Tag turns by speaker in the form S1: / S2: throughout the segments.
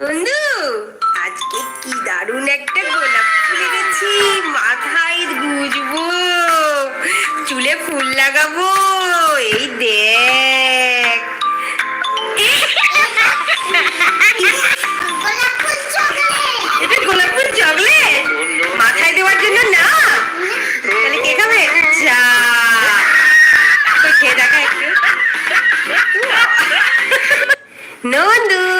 S1: বন্ধু, আজকে কি দারুণ একটা গোলাপ ফুল এনেছি। মাথায় গুজবো, চুলে ফুল লাগাবো, এই দেখ। গোলাপ ফুল চকলেট? মাথায় দেওয়ার জন্য না? তাহলে কে খাবে? যা। খেয়ে দেখা একটু। নন্দু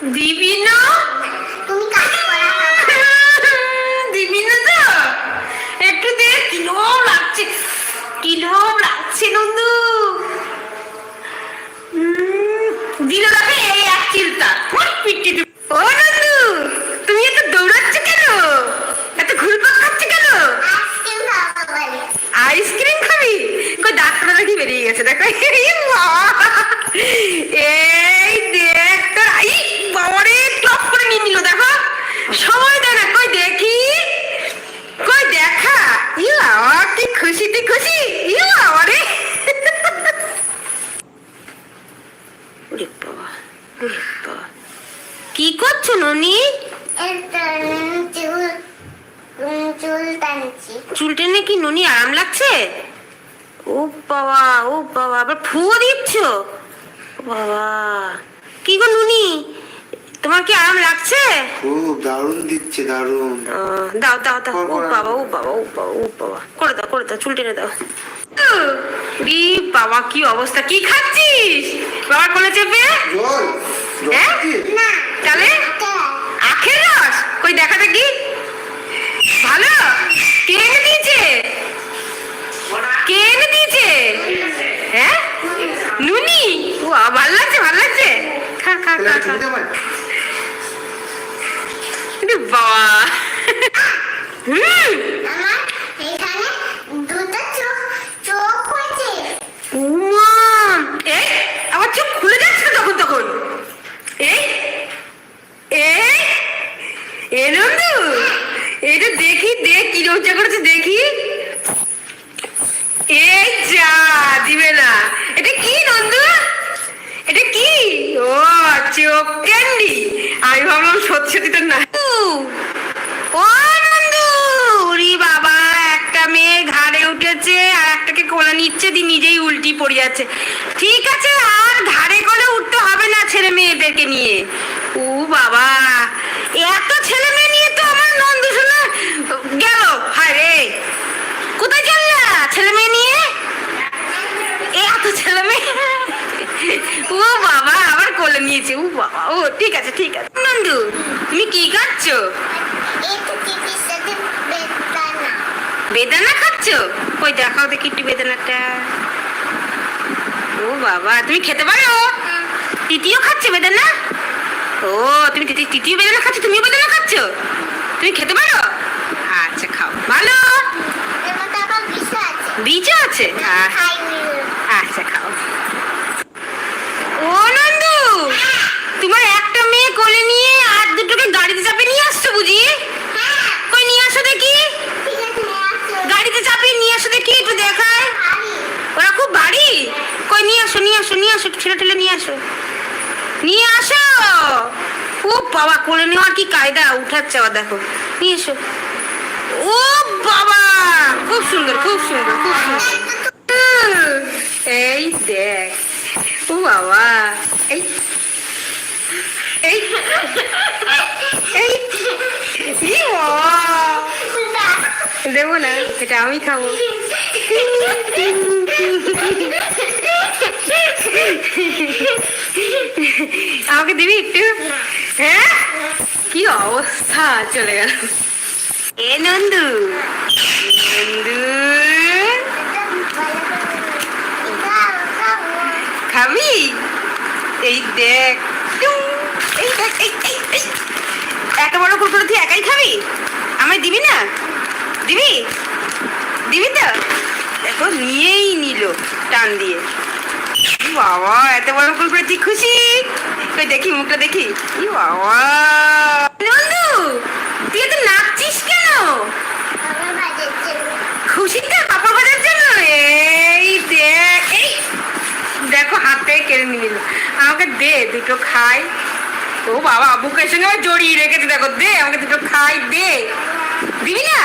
S1: দিবি না? দিবি না তো? একটু দে কিরম লাগছে কিরম লাগছে নন্দু। দিল এই এক চিন্তা। পিটি ও নন্দু তুমি এত দৌড়াচ্ছ কেন? এত ঘুরপাক খাচ্ছ কেন? আইসক্রিম খাবি কই ডাক্তার দেখি বেরিয়ে গেছে দেখো। এই বাবা! এই দেখ তোর আই বাবারে টপ করে নিয়ে নিল দেখো সময় দেয় না কই দেখি কই দেখা ইউ বাবা কি খুশি তুই খুশি ইউ বাবারে ওরে বাবা ওরে বাবা কি করছ ননি
S2: চুল টানছি
S1: চুল টেনে কি ননি আরাম লাগছে? ও বাবা ও বাবা আবার ফুয়ো দিচ্ছ? বাবা। কি গো নুনি তোমার কি আরাম লাগছে?
S3: খুব দারুণ দিচ্ছে দারুণ।
S1: দাও দাও দাও। ও বাবা ও বাবা ও বাবা ও বাবা। করে দাও করে দাও চুল টেনে দাও। রি বাবা কি অবস্থা? কি খাচ্ছিস? বাবার কোলে চেপে?
S3: জল জল
S1: হ্যাঁ? তাহলে? আখের রস? কই দেখা দেখি। ভালো? কে এনে দিয়েছে? কে দিয়েছে? হ্যাঁ? নুনি? ও, ভালো লাগছে ভালো লাগছে। খা খা খা খা। বাবা। হুম
S2: আমার এখানে দুটো চোখ চোখ হয়েছে
S1: উমা এই আমার চোখ খুলে যাচ্ছে তো তখন তখন এই এই এ নন্দু এটা দেখি করেছে দেখি। যা দিবে না এটা কি নন্দু? এটা কি? ও, চোখ ক্যান্ডি আমি ভাবলাম সত্যি সত্যি না। ও, নন্দু! ওরে বাবা, একটা মেয়ে ঘাড়ে উঠেছে আর একটাকে কোলে নিচ্ছে দি নিজেই উল্টি পড়ে যাচ্ছে। ঠিক আছে, আর ঘাড়ে করে উঠতে হবে না ছেলে মেয়েদেরকে নিয়ে। ও বাবা, এত ছেলে মেয়ে নিয়ে তো আমার নন্দু গেল? হায় রে। কোথায় চললা ছেলে মেয়ে নিয়ে? এত ছেলে মেয়ে। ও বাবা, আবার কোলে নিয়েছে। ও বাবা, ও, ঠিক আছে ঠিক আছে। নন্দু, তুমি কি খাচ্ছ?
S2: বেদানা
S1: খাচ্ছ? কই, দেখাও দেখি একটু বেদানাটা। ও বাবা, তুমি খেতে পারো? তিতিও খাচ্ছে বেদানা? ও, তুমি তিতি তিতিও বেদানা খাচ্ছ? তুমিও বেদানা খাচ্ছ? তুমি খেতে পারো? ভালো। বীজও আছে। আচ্ছা খাও। ও নন্দু তোমার একটা মেয়ে কোলে নিয়ে আর দুটোকে গাড়িতে চাপে নিয়ে আসছো বুঝি?
S2: হ্যাঁ
S1: কই নিয়ে আসো দেখি। গাড়িতে চাপিয়ে নিয়ে আসো দেখি একটু দেখায় ওরা খুব বাড়ি কই নিয়ে আসো নিয়ে আসো নিয়ে আসো ছেলে ঠেলে নিয়ে আসো। নিয়ে আসো। ও বাবা কোলে নেওয়ার কি কায়দা? উঠাচ্ছে দেখো। নিয়ে এসো। ও খুব সুন্দর খুব সুন্দর খুব সুন্দর এই দেখ ও বাবা এই এই এই। দেবো না এটা আমি খাব আমাকে দিবি একটু হ্যাঁ কি অবস্থা চলে গেল এ নন্দু খাবি? এই দেখ। এই এত বড় কুকুর তুই একাই খাবি? আমায় দিবি না? দিবি? দিবি তো? দেখো, নিয়েই নিল টান দিয়ে। বাবা, এত বড় কুকুর তুই খুশি? দেখি, মুখটা দেখি। বাবা নন্দু তুই এত নাচছিস কেন খুশিতে পাপড় ভাজার জন্য এই দেখ এই থেকে কেড়ে নিল। আমাকে দে, দুটো খাই। ও বাবা, বুকের সঙ্গে আমার জড়িয়ে রেখেছে, দেখো, দে, আমাকে দুটো খাই, দে। দিবি না?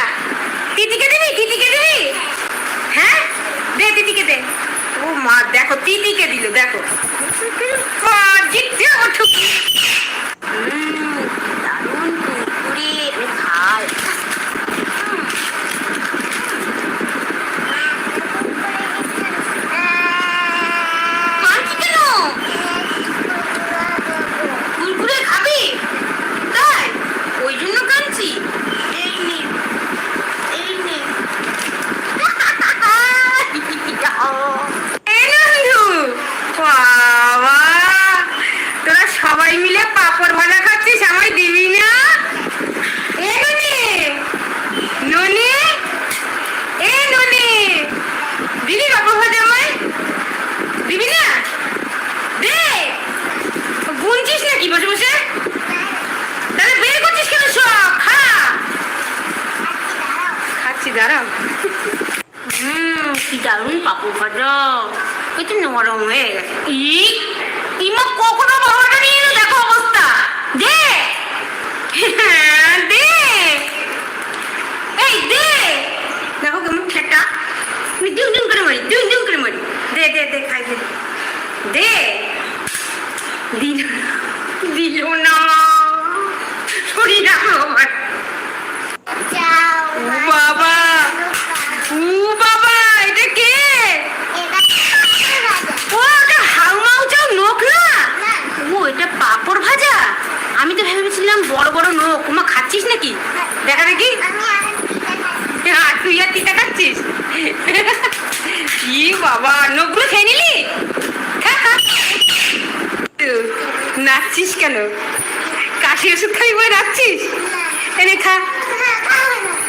S1: তিতিকে দিবি? তিতিকে দিবি? হ্যাঁ? দে, তিতিকে দে। ও মা, দেখো, তিতিকে দিল, দেখো। জিততে আমার ঠুক- উম, দারুণ কুরকুরে, আমি খাই কাঁদছি কেন কুরকুরে খাবি তাই ওই জন্য কাঁদছি এই নে এই নে এই নন্দু বাবা তোরা সবাই মিলে পাপড় ভাজা খাচ্ছিস আমায় দিবি না এ ননি ননি এ ননি দিবি পাপড় ভাজা আমায় দিবি না দে গুনছিস নাকি বসে বসে তাহলে বের করছিস কেন সব খা খাচ্ছি দাঁড়াও হুম কি দারুণ পাপড় ভাজা কত নরম হয়ে গেছে ই ইমা কখনো বাবাটা নিয়ে এলো দেখো অবস্থা দে হ্যাঁ, দে এই দে দেখো কেমন ঠেটা আমি দুম দুম করে মারি দুম দুম করে মারি দে দে দে খাই দে দে দিল দিল না। শরীর রাখল আমার বাবা ও বাবা এটা কে? ও এটা হাউমাউ চাও নোক না? ও এটা পাপড় ভাজা? আমি তো ভেবেছিলাম বড় বড় নোক মা খাচ্ছিস নাকি? দেখা দেখি। হ্যাঁ, তুই আর টিকা খাচ্ছিস? ই বাবা নখগুলো খেয়ে নিলি? নাচছিস কেন? কাশি ওষুধ খাবি বলে নাচছিস? এনে খা।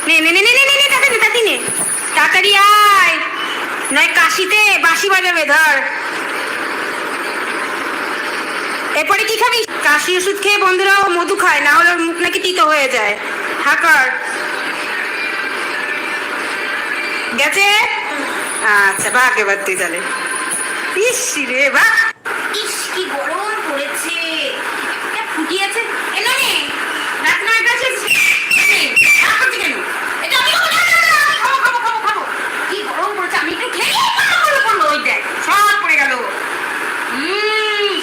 S1: নে নে নে তাড়াতাড়ি আয়। নয় কাশিতে বাঁশি বাজাবে, ধর। এরপরে কি খাবি? কাশি ওষুধ খেয়ে বন্ধুরাও মধু খায়, না হলে মুখ নাকি তিতো হয়ে যায়। হাকার গেছে? আচ্ছা বাঘ এবার তুই তাহলে। ইস রে বাহ ইস, কি গরম। ফুটিয়েছে এলো নে রাত নয়টা শেষ রাত হচ্ছে কেন? এটা আমি খাব, না, না, না, আমি খাব, খাব, খাব, খাব। কি গরম পড়েছে আমি একটু খেয়ে নিই, পড়ল, পড়ল, পড়ল, ওই দেখ, সব পড়ে গেল। উম,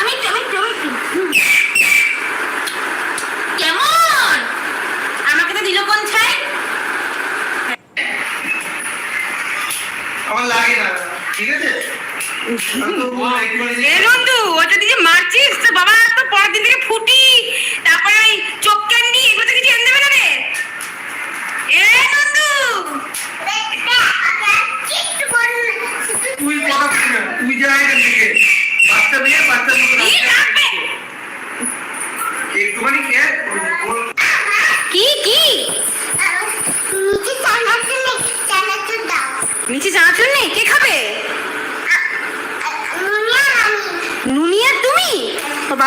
S1: আমি একটু, আমি একটু, আমি একটু। হুম। কেমন? আমাকে তো দিল কোন ছাই?
S3: আমার লাগে না ঠিক আছে? আমি তো বলব একটুখানি
S1: এ
S3: দিয়ে-
S1: নন্দু ওটা দিয়ে মারছিস? তো বাবা তো পরের দিন থেকে ফুটি তারপরে ওই চোখ ক্যান্ডি এগুলো তো কিছু এনে দেবে না রে এ নন্দু
S3: তুই কথা বলবি না, তুই যা এখান থেকে বাচ্চা মেয়ে বাচ্চা মতো
S1: কি রাখবে?
S3: একটুখানি খেয়ে ওর-
S1: কি কি নিচে চানাচুর নেই কে খাবে নুনিয়া তুমি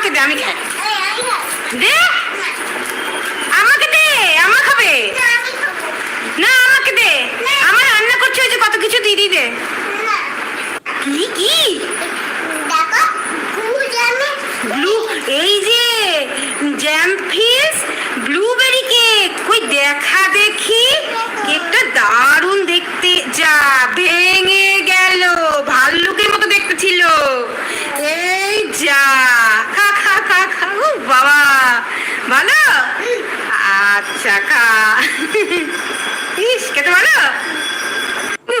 S1: আমাকে দে আমি খাই। দে। আমাকে দে আমার খাবে।
S2: না,
S1: আমাকে দে। আমার রান্না করছে যে কত কিছু দিদি দে। কি কি। ব্লু এই যে জ্যাম ফিস ব্লুবেরি কেক কই দেখা দেখি। কেকটা দারুণ দেখতে। যা ভেঙে গেল ভাল্লুকের মতো দেখতে ছিল এই যা খা খা খা খা ও বাবা ভালো আচ্ছা খা ইস খেতে ভালো উ,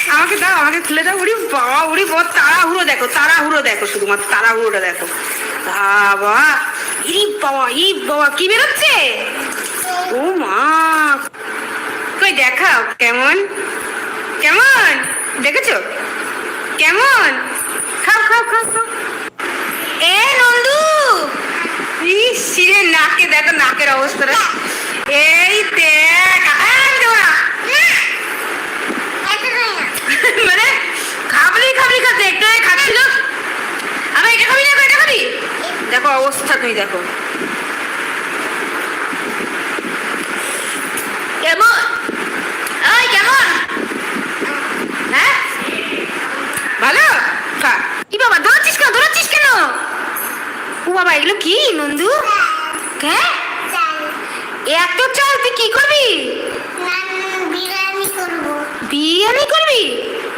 S1: আমাকে দাও, আমাকে খুলে দাও, উড়ি বাবা উড়ি বাবা, তাড়াহুড়ো দেখো তাড়াহুড়ো দেখো শুধুমাত্র, তাড়াহুড়োটা দেখো। বাবা, ই বাবা ই বাবা, কি বেরোচ্ছে? ও মা। কই দেখাও, কেমন? কেমন? দেখেছ? কেমন? খাও খাও খাও খাও। এ নন্দু! ইস নাকে, দেখো নাকের অবস্থাটা এই দেখ এই দেবো না।
S2: এটা খাই না।
S1: মানে খাবলি খাবলি খাতে একটা খাচ্ছিল আবার এটা খাবি না এটা খাবি দেখো তুই দেখো। কেমন? ওই কেমন? হ্যাঁ? ভালো? কি বাবা দৌড়াচ্ছিস কেন? দৌড়াচ্ছিস কেন? ও বাবা এগুলো কি নন্দু? হ্যাঁ
S2: চাল।
S1: এত চাল তুই কি
S2: করবি?
S1: বিরিয়ানি করবি।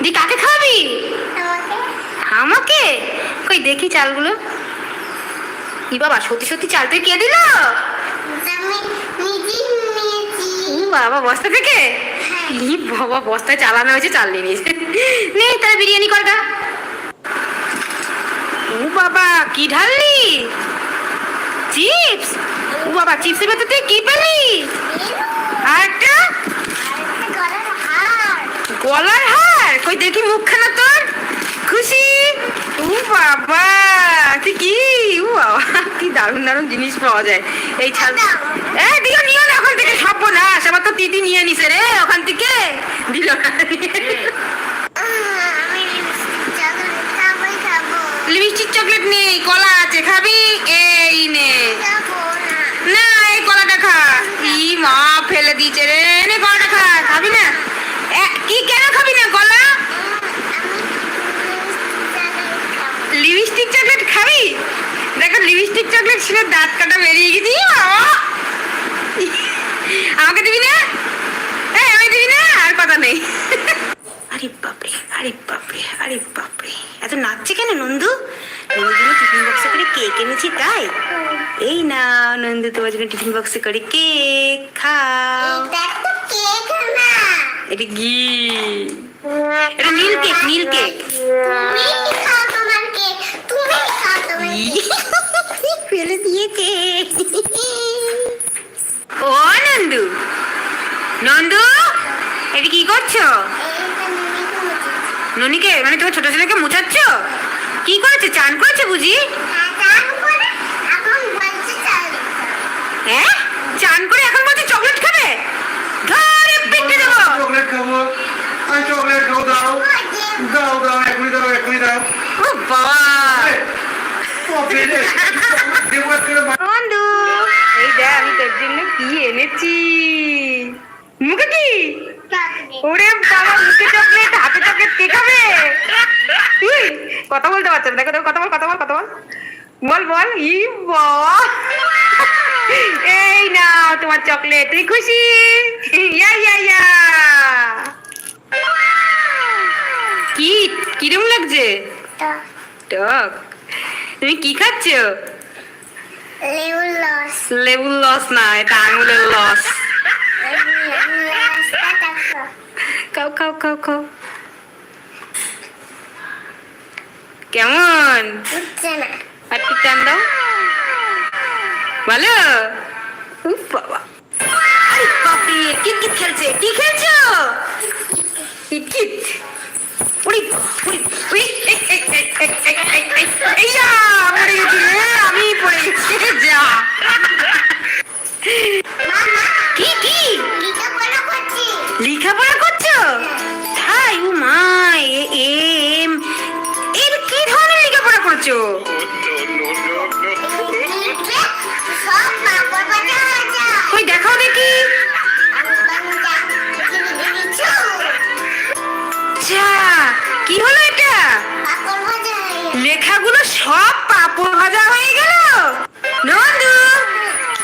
S1: দি কাকে খাওয়াবি?
S2: আমাকে।
S1: আমাকে? কই দেখি চালগুলো। কি বাবা সত্যি সত্যি চাল তুই কে দিল? বাবা বস্তা থেকে? ই বাবা বস্তায় চালানো হয়েছে চাল নিয়ে। নিয়েছে নে তাহলে বিরিয়ানি কর গা। ও বাবা কি ঢাললি? চিপস? ও বাবা চিপসের ভেতর তুই কি পেলি? একটা
S2: গলার হার।
S1: কই দেখি মুখখানা তোর। খুশি? ও বাবা। তুই কি? বাবা কি দারুণ দারুণ জিনিস পাওয়া যায়। এই ছাল এ দিও নিও না ওখান থেকে সব না সবার তো তিতি নিয়ে নিছে রে ওখান থেকে। দিল
S2: লিপস্টিক চকলেট
S1: নেই কলা আছে খাবি? এই না।
S2: না
S1: এই কলাটা খা। ই মা ফেলে দিয়েছে রে নে কলাটা খা খাবি না এ, কি কেন খাবি না কলা
S2: আমি লিপস্টিক চকলেট খাব।
S1: লিপস্টিক চকলেট খাবি দেখো লিপস্টিক চকলেট ছিল দাঁত কাটা বেরিয়ে গেছি আমাকে দিবি না? এই আমি দিবি না? আর কথা নেই। আরে বাপরে আরে বাপরে আরে বাপরে। এত নাচছে কেন নন্দু? নন্দু টিফিন বক্সে করে কেক এনেছি তাই? এই না নন্দু তোমার জন্য টিফিন বক্সে করে কেক খাও।
S2: এটা
S1: ঘি। এটা নীল কেক নীল কেক
S2: তুমি খাও তোমার কেক। তুমি খাও তোমার কেক।
S1: ফেলে দিয়েছে। ও নন্দু। নন্দু এটা কি করছ। ননিকে মানে তোমার ছোট ছেলেকে মুছাচ্ছ? কি করেছে? চান করেছে বুঝি। হ্যাঁ? চান করে এখন বলছে চকলেট খাবে? ধরে পেটে দেবো।
S3: চকলেট খাব। চকলেট খাব দাও। দাও দাও এখনই দাও এখনই দাও।
S1: ও বাবা। বন্ধু এই দেখ আমি তোর জন্য কি এনেছি? মুখে কি? ওরে বাবা মুখে চকলেট হাতে চকলেট কে খাবে? কথা বলতে পারছ না। দেখো দেখো কথা বল কথা বল কথা বল। বল বল। ই এই না তোমার চকলেট। তুই খুশি? ইয়া ইয়া ইয়া। কি? কিরম লাগছে? টক। তুমি কি খাচ্ছ?
S2: লেবুর লস
S1: লেবুর লস না এটা আঙুলের লস খাও খাও খাও খাও। কেমন? আর টান দাও। ভালো? বাবা। কিট কিট খেলছে। কি খেলছো? কিট কিট উড়ি উড়ি উড়ি এইয়া পড়ে গেছি রে আমি পড়ে গেছি যা কি কি
S2: লেখাপড়া করছ
S1: তাই ও মা এম এর কি ধরনের লেখাপড়া করছ ওই দেখাও দেখি Yeah. কি হলো এটা? লেখাগুলো সব পাপড় ভাজা হয়ে গেল? নন্দু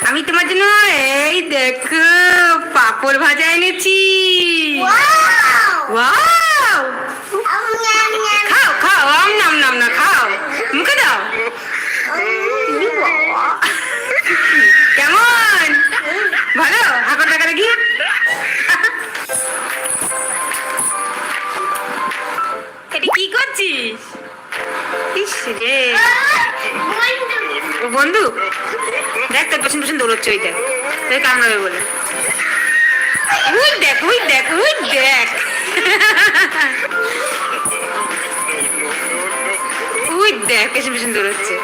S1: আমি তোমার জন্য এই দেখো পাপড় ভাজা এনেছি. খাও খাও আম নাম নাম না খাও। মুখে দাও। বন্ধু? দেখ তোর পেছন পেছন দৌড়চ্ছে ওই দেখ। তোর কামড়াবে বলে। উই দেখ উই দেখ উই দেখ। ওই দেখ পেছন পেছন দৌড়চ্ছে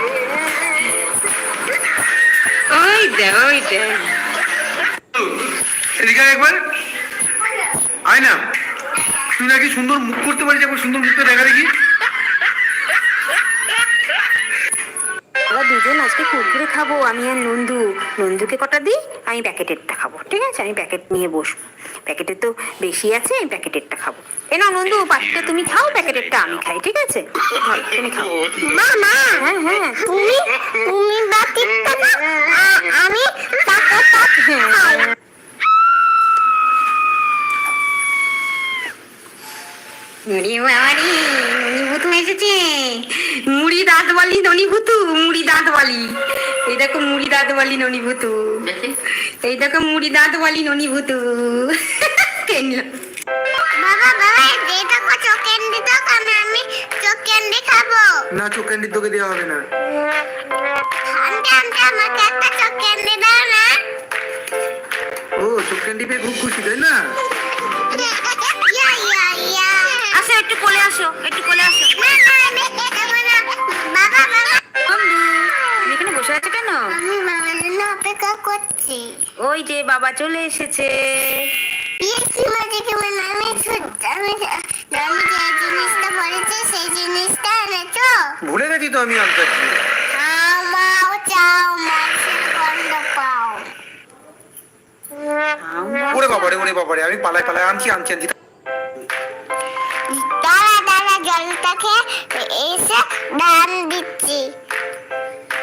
S1: ওই দেখ ওই দেখ।
S3: এদিকে একবার। আয় না। তুই নাকি সুন্দর মুখ করতে পারিস, একবার সুন্দর মুখটা দেখা দেখি।
S1: দুজন আজকে কুরকুরে খাব আমি আর নন্দু। নন্দুকে কটা দিই? আমি প্যাকেটেরটা খাব ঠিক আছে? আমি প্যাকেট নিয়ে বসবো। প্যাকেটে তো বেশি আছে আমি প্যাকেটেরটা খাব। এ না নন্দু পাখিটা তুমি খাও প্যাকেটেরটা আমি খাই ঠিক আছে? তুমি খাও।
S2: মামা
S1: হ্যাঁ হ্যাঁ।
S2: তুমি তুমি টাকা আমি
S1: মুড়ি বাবারি ননি এসেছে। মুড়ি দাঁত বালি ননি ভুতু মুড়ি দাঁত বালি এই দেখো মুড়ি দাঁত বালি ননি ভুতু এই দেখো মুড়ি দাঁত বালি ননি ভুতু কেনলাম
S2: বাবা বাবা যেটা কো চোখ ক্যান্ডি দাও আমি আমি চোখ খাব।
S3: না চোখ তোকে দেওয়া হবে না।
S2: আন্টি আন্টি আমাকে একটা চোখ দাও না।
S3: ও চোখ ক্যান্ডি পেয়ে খুব খুশি তাই না?
S1: আসো একটু কোলে আসো একটু কোলে আসো।
S2: অপেক্ষা করছি।
S1: ওই যে বাবা চলে এসেছে।
S2: আমি আমি আমি যে জিনিসটা পড়েছি সেই জিনিসটা এনেছো?
S3: ভুলে গেছি তো আমি আনতে
S2: আমাও চাও মাছের গন্ধ পাও।
S3: ওরে বাবারে ওরে বাবারে আমি পালাই পালাই আনছি আনছি আনছি।
S2: দাঁড়া দাঁড়া জলটা খেয়ে এসে দান দিচ্ছি।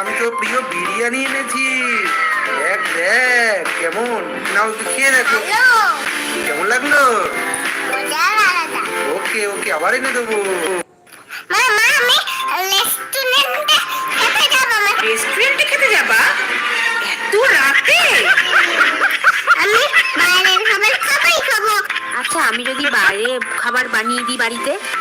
S3: আমি তো প্রিয় বিরিয়ানি এনেছি। দেখ দেখ, কেমন? কেমন লাগল? ওকে ওকে আবার এনে দেবো।
S2: রেস্টুরেন্টে খেতে যাব?
S1: এত রাতে?
S2: আমি বাইরের খাবার
S1: আচ্ছা আমি যদি বাইরে খাবার বানিয়ে দিই বাড়িতে?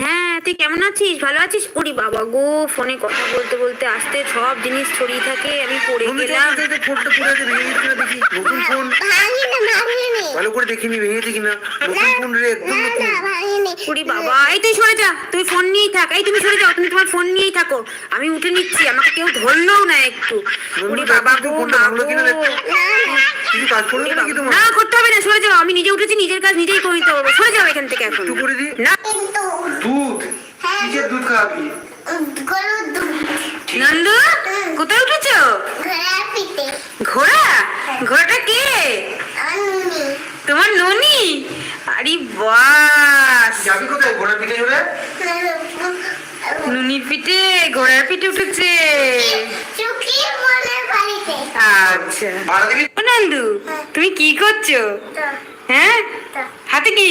S1: হ্যাঁ তুই কেমন আছিস? ভালো আছিস? ওরে বাবা গো ফোনে কথা বলতে বলতে আসতে সব জিনিস ছড়িয়ে থাকে আমি পড়ে গেলাম।
S3: ফোনটা পুরো আছে ভেঙে গেছে দেখি নতুন ফোন
S2: ভাঙিনি ভাঙিনি।
S3: ভালো করে দেখিনি ভেঙেছে কিনা? নতুন ফোন রে একদম
S2: না
S3: নতুন।
S2: না ভাঙিনি।
S1: ওরে বাবা এই তুই সরে যা তুই ফোন নিয়েই থাক এই তুমি সরে যাও তুমি তোমার ফোন নিয়েই থাকো। আমি উঠে নিচ্ছি আমাকে কেউ ধরলেও না একটু। ওরে বাবা গো মা গো। না করতে হবে না সরে যাও আমি নিজে উঠেছি নিজের কাজ নিজেই করে নিতে পারব সরে যাও এখান থেকে এখন।
S3: একটু করে দিই।
S1: না।
S2: হ্যাঁ।
S3: দুধ।
S1: নন্দু কোথায় উঠেছো? ঘোড়া? ঘোড়াটা কে? তোমার ননি? আরে বাস।
S3: যাবি কোথায় ঘোড়ার পিঠে চড়ে?
S1: নুনির পিঠে ঘোড়ার পিঠে উঠেছে। আচ্ছা। নন্দু তুমি কি করছ? হ্যাঁ? হাতে কি?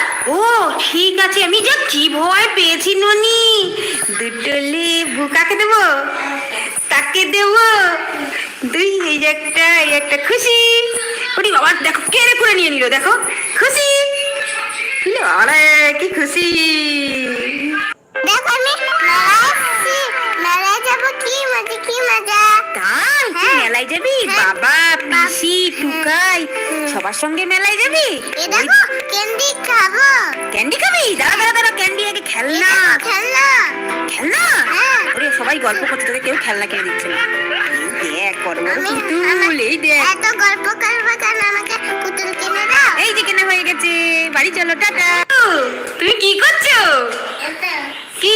S1: ও, ঠিক আছে, আমি যা কি ভয় পেয়েছি ননি। দুটো লেবু কাকে দেব? তাকে দেব। দুই, এই একটা এই একটা, খুশি। ওটি আবার দেখো কেড়ে করে নিয়ে নিল, দেখো, খুশি। আরে কি খুশি।
S2: দেখো আমি যাব কি মজা কি মজা।
S1: তাই তুই
S2: হ্যাঁ।
S1: মেলায় যাবি?
S2: হ্যাঁ।
S1: বাবা পিসি টুকাই সবার সঙ্গে মেলায় যাবি?
S2: এ দেখো ক্যান্ডি খাব।
S1: ক্যান্ডি খাবি? দাঁড়া দাঁড়া দাঁড়া ক্যান্ডি আগে খেলনা।
S2: খেলনা।
S1: খেলনা?
S2: হ্যাঁ।
S1: ওরে সবাই গল্প করছে তোকে কেউ খেলনা কিনে দিচ্ছে না। দেখ বড় বড় পুতুল এই দেখ।
S2: এত গল্প করব কেন? আমাকে পুতুল কিনে দাও।
S1: এই যে কেনা হয়ে গেছে। বাড়ি চলো টাটা। তুমি কি করছ? কি?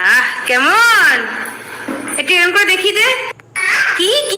S1: আহ কেমন? একটু এরকম করে দেখি দে। কি কি?